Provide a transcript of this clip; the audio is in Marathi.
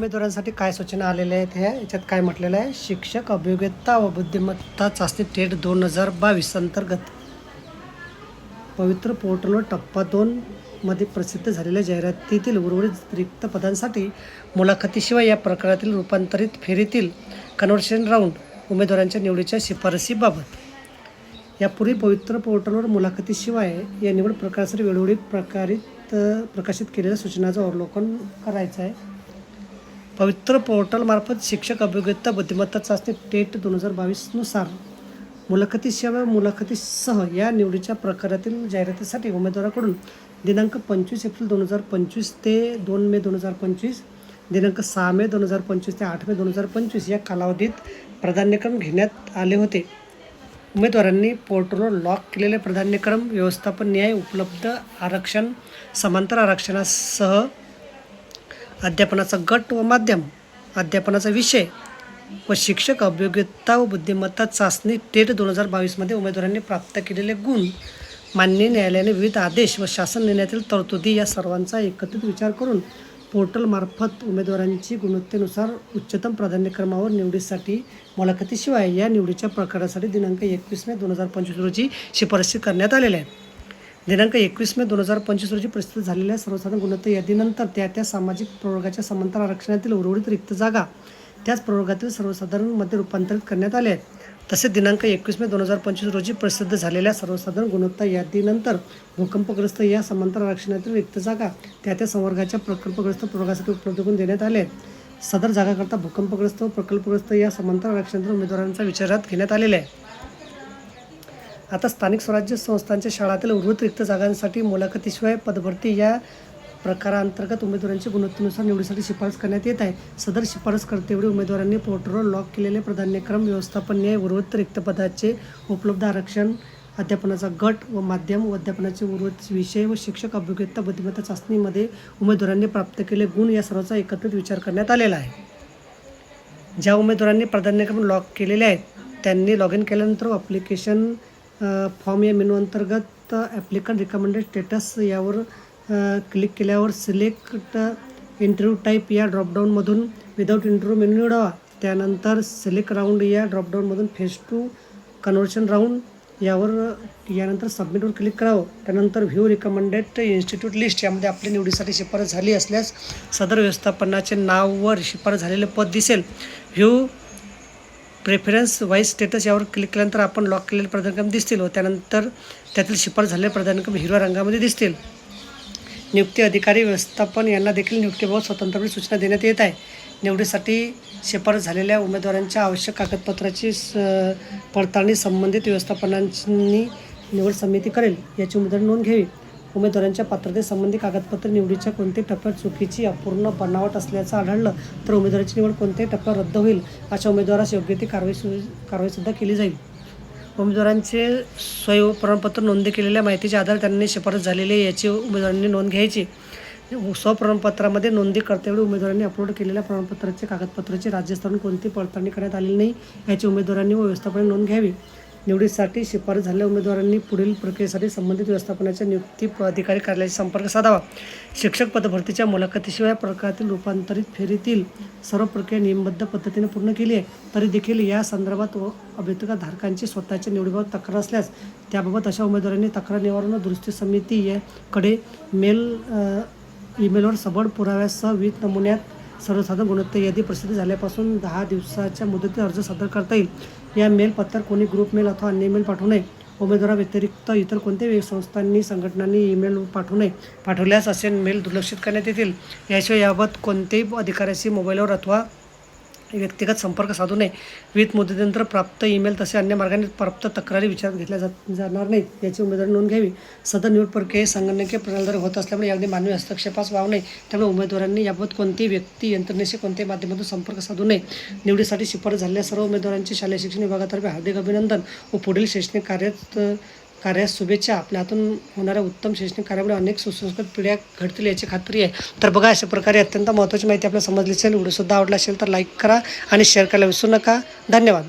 उमेदवारांसाठी काय सूचना आलेल्या आहेत? ह्या याच्यात काय म्हटलेलं आहे? शिक्षक अभियोग्यता व बुद्धिमत्ता चाचणी टेट दोन हजार बावीस अंतर्गत. पवित्र पोर्टलवर टप्पा दोनमध्ये प्रसिद्ध झालेल्या जाहिरातीतील उर्वरित रिक्त पदांसाठी मुलाखतीशिवाय या प्रकारातील रूपांतरित फेरीतील कन्व्हर्शन राऊंड उमेदवारांच्या निवडीच्या शिफारसीबाबत. यापूर्वी पवित्र पोर्टलवर मुलाखतीशिवाय या निवड प्रकारासाठी वेळोवेळी प्रकारित प्रकाशित केलेल्या सूचनाचं अवलोकन करायचं आहे. पवित्र पोर्टलमार्फत शिक्षक अभियोग्यता बुद्धिमत्ता चाचणी टेट दोन हजार बावीसनुसार मुलाखतीशिवाय मुलाखतीसह या निवडीच्या प्रकारातील जाहिरातीसाठी उमेदवाराकडून दिनांक पंचवीस एप्रिल दोन हजार पंचवीस ते दोन मे दोन हजार पंचवीस दिनांक सहा मे दोन हजार पंचवीस ते आठ मे दोन हजार पंचवीस या कालावधीत प्राधान्यक्रम घेण्यात आले होते. उमेदवारांनी पोर्टलवर लॉक केलेले प्राधान्यक्रम व्यवस्थापन न्याय उपलब्ध आरक्षण समांतर आरक्षणासह अध्यापनाचा गट व माध्यम अध्यापनाचा विषय व शिक्षक अभियोग्यता व बुद्धिमत्ता चाचणी टेट दोन हजार बावीसमध्ये उमेदवारांनी प्राप्त केलेले गुण मान्य न्यायालयाने विविध आदेश व शासन निर्णयातील तरतुदी या सर्वांचा एकत्रित विचार करून पोर्टलमार्फत उमेदवारांची गुणवत्तेनुसार उच्चतम प्राधान्यक्रमावर निवडीसाठी मुलाखतीशिवाय या निवडीच्या प्रकारासाठी दिनांक एकवीस मे दोन हजार पंचवीस रोजी शिफारसी करण्यात आलेल्या आहेत. दिनांक एकवीस मे दोन हजार पंचवीस रोजी प्रसिद्ध झालेल्या सर्वसाधारण गुणवत्ता यादीनंतर त्या त्या सामाजिक प्रवर्गाच्या समांतर आरक्षणातील उर्वरित रिक्त जागा त्याच प्रवर्गातील सर्वसाधारणमध्ये रूपांतरित करण्यात आले आहेत. तसेच दिनांक एकवीस मे दोन हजार पंचवीस रोजी प्रसिद्ध झालेल्या सर्वसाधारण गुणवत्ता यादीनंतर भूकंपग्रस्त या समांतर आरक्षणातील रिक्त जागा त्या त्या संवर्गाच्या प्रकल्पग्रस्त प्रवर्गासाठी उपलब्ध करून देण्यात आले आहेत. सदर जागाकरता भूकंपग्रस्त व प्रकल्पग्रस्त या समांतर आरक्षणातील उमेदवारांचा विचारात घेण्यात आलेला आहे. आता स्थानिक स्वराज्य संस्थांच्या शाळातील उर्वरित रिक्त जागांसाठी मुलाखतीशिवाय पदभरती या प्रकारांतर्गत उमेदवारांची गुणवत्तेनुसार निवडीसाठी शिफारस करण्यात येत आहे. सदर शिफारस करतेवेळी उमेदवारांनी पोर्टलवर लॉक केलेले प्राधान्यक्रम व्यवस्थापन न्याय उर्वरित रिक्त पदाचे उपलब्ध आरक्षण अध्यापनाचा गट व माध्यम व अध्यापनाचे उर्वरित विषय व शिक्षक अभियोग्यता बुद्धिमत्ता चाचणीमध्ये उमेदवारांनी प्राप्त केले गुण या सर्वांचा एकत्रित विचार करण्यात आलेला आहे. ज्या उमेदवारांनी प्राधान्यक्रम लॉक केलेले आहेत त्यांनी लॉग इन केल्यानंतर ॲप्लिकेशन फॉर्म या मेनू अंतर्गत ॲप्लिकंट रिकमेंडेड स्टेटस यावर क्लिक केल्यावर सिलेक्ट इंटरव्ह्यू टाईप या ड्रॉपडाऊनमधून विदाऊट इंटरव्ह्यू मेनू निवडावा. त्यानंतर सिलेक्ट राऊंड या ड्रॉपडाऊनमधून फेस टू कन्व्हर्शन राऊंड यावर यानंतर सबमिटवर क्लिक करावं. त्यानंतर व्ह्यू रिकमेंडेड इन्स्टिट्यूट लिस्ट यामध्ये आपल्या निवडीसाठी शिफारस झाली असल्यास सदर व्यवस्थापनाचे नाव वर शिफारस झालेले पद दिसेल. व्ह्यू प्रेफरन्स वाईज स्टेटस यावर क्लिक केल्यानंतर आपण लॉक केलेले प्राधान्यक्रम दिसतील व त्यानंतर त्यातील शिफारस झालेले प्राधान्यक्रम हिरव्या रंगामध्ये दिसतील. नियुक्ती अधिकारी व्यवस्थापन यांना देखील नियुक्तीबाबत स्वतंत्रपणे सूचना देण्यात येत आहे. निवडीसाठी शिफारस झालेल्या उमेदवारांच्या आवश्यक कागदपत्राची स पडताळणी संबंधित व्यवस्थापनांनी निवड समिती करेल याची उमेदवार नोंद घ्यावी. उमेदवारांच्या पात्रतेसंबंधी कागदपत्र निवडीच्या कोणत्याही टप्प्यात चुकीची अपूर्ण बनावट असल्याचं आढळलं तर उमेदवाराची निवड कोणत्याही टप्प्यात रद्द होईल अशा उमेदवारास योग्य ती कारवाई सु कारवाईसुद्धा केली जाईल. उमेदवारांचे स्वयं प्रमाणपत्र नोंदी केलेल्या माहितीच्या आधारे त्यांनी शिफारस झालेली आहे याची उमेदवारांनी नोंद घ्यायची. स्वप्रमाणपत्रामध्ये नोंदी करतेवेळी उमेदवारांनी अपलोड केलेल्या प्रमाणपत्राचे कागदपत्राची राज्यस्तरून कोणती पडताळणी करण्यात आलेली नाही याची उमेदवारांनी व व्यवस्थापनाने नोंद घ्यावी. निवडीसाठी शिफारस झालेल्या उमेदवारांनी पुढील प्रक्रियेसाठी संबंधित व्यवस्थापनाच्या नियुक्ती अधिकारी कार्यालयाशी संपर्क साधावा. शिक्षक पदभरतीच्या मुलाखतीशिवाय प्रकारातील रूपांतरित फेरीतील सर्व प्रक्रिया नियमबद्ध पद्धतीने पूर्ण केली आहे. तरी देखील या संदर्भात व अभ्यर्थिका धारकांची स्वतःच्या निवडीबाबत तक्रार असल्यास त्याबाबत अशा उमेदवारांनी तक्रार निवारण दुरुस्ती समिती याकडे मेल ईमेलवर सबळ पुराव्यासह विविध नमुन्यात सर्वसाधारण गुणवत्ता यादी प्रसिद्ध झाल्यापासून दहा दिवसाच्या मुदतीत अर्ज सादर करता येईल. या मेल पत्त्यावर कोणी ग्रुप मेल अथवा अन्य मेल पाठवू नये. उमेदवाराव्यतिरिक्त इतर कोणत्याही संस्थांनी संघटनांनी ईमेल पाठवू नये. पाठवल्यास असे मेल दुर्लक्षित करण्यात येतील. याशिवाय याबाबत कोणत्याही अधिकाऱ्याशी मोबाईलवर अथवा व्यक्तिगत संपर्क साधू नये. विविध मुद्देनंतर प्राप्त ईमेल तसे अन्य मार्गाने प्राप्त तक्रारी विचारात घेतल्या जात जाणार नाहीत. याची उमेदवारी नोंद घ्यावी. सदर निवड प्रक्रिया संगणकीय प्रणालीद्वारे होत असल्यामुळे यामध्ये मानवी हस्तक्षेपास वाव नये त्यामुळे उमेदवारांनी याबाबत कोणतीही व्यक्ती यंत्रणेशी कोणत्याही माध्यमातून संपर्क साधू नये. निवडीसाठी शिफारस झालेल्या सर्व उमेदवारांचे शालेय शिक्षण विभागातर्फे हार्दिक अभिनंदन व पुढील शैक्षणिक कार्यात कार्यास शुभेच्छा आपल्या हातून होणाऱ्या उत्तम शैक्षणिक कार्यामुळे अनेक सुसंस्कृत पिढ्या घडतील याची खात्री आहे. तर बघा अशा प्रकारे अत्यंत महत्त्वाची माहिती आपल्याला समजली असेल व्हिडिओसुद्धा आवडला असेल तर लाईक करा आणि शेअर करायला विसरू नका. धन्यवाद.